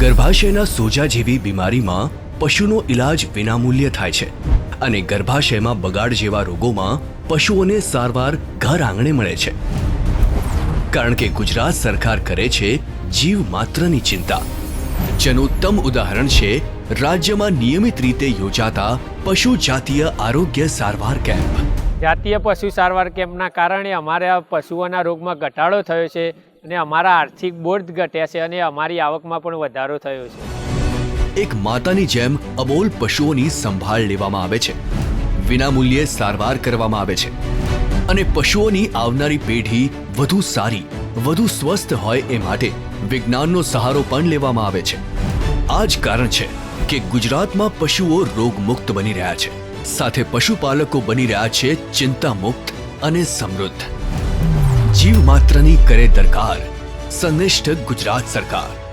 ગર્ભાશયના સોજા જેવી બીમારીમાં પશુનો ઈલાજ વિનામૂલ્ય થાય છે અને ગર્ભાશયમાં બગાડ જેવા રોગોમાં પશુઓને સારવાર ઘર આંગણે મળે છે. કારણ કે ગુજરાત સરકાર કરે છે જીવ માત્રની ચિંતા. જેનું ઉત્તમ ઉદાહરણ છે, રાજ્યમાં નિયમિત રીતે યોજાતા પશુ જાતીય આરોગ્ય સારવાર કેમ્પ. જાતીય પશુ સારવાર કેમ્પના કારણે અમારા પશુઓના રોગમાં ઘટાડો થયો છે. અને અમારા આર્થિક બોજ ઘટ્યા છે અને અમારી આવકમાં પણ વધારો થયો છે. એક માતાની જેમ અબોલ પશુઓની સંભાળ લેવામાં આવે છે. વિનામૂલ્યે સારવાર કરવામાં આવે છે. અને પશુઓની આવનારી પેઢી વધુ સારી, વધુ સ્વસ્થ હોય એ માટે વિજ્ઞાનનો સહારો પણ લેવામાં આવે છે. આ જ કારણ છે કે ગુજરાતમાં પશુઓ રોગમુક્ત બની રહ્યા છે. સાથે પશુપાલકો બની રહ્યા છે ચિંતામુક્ત અને સમૃદ્ધ. જીવ માત્રની કરે દરકાર. સંનિષ્ઠ ગુજરાત સરકાર.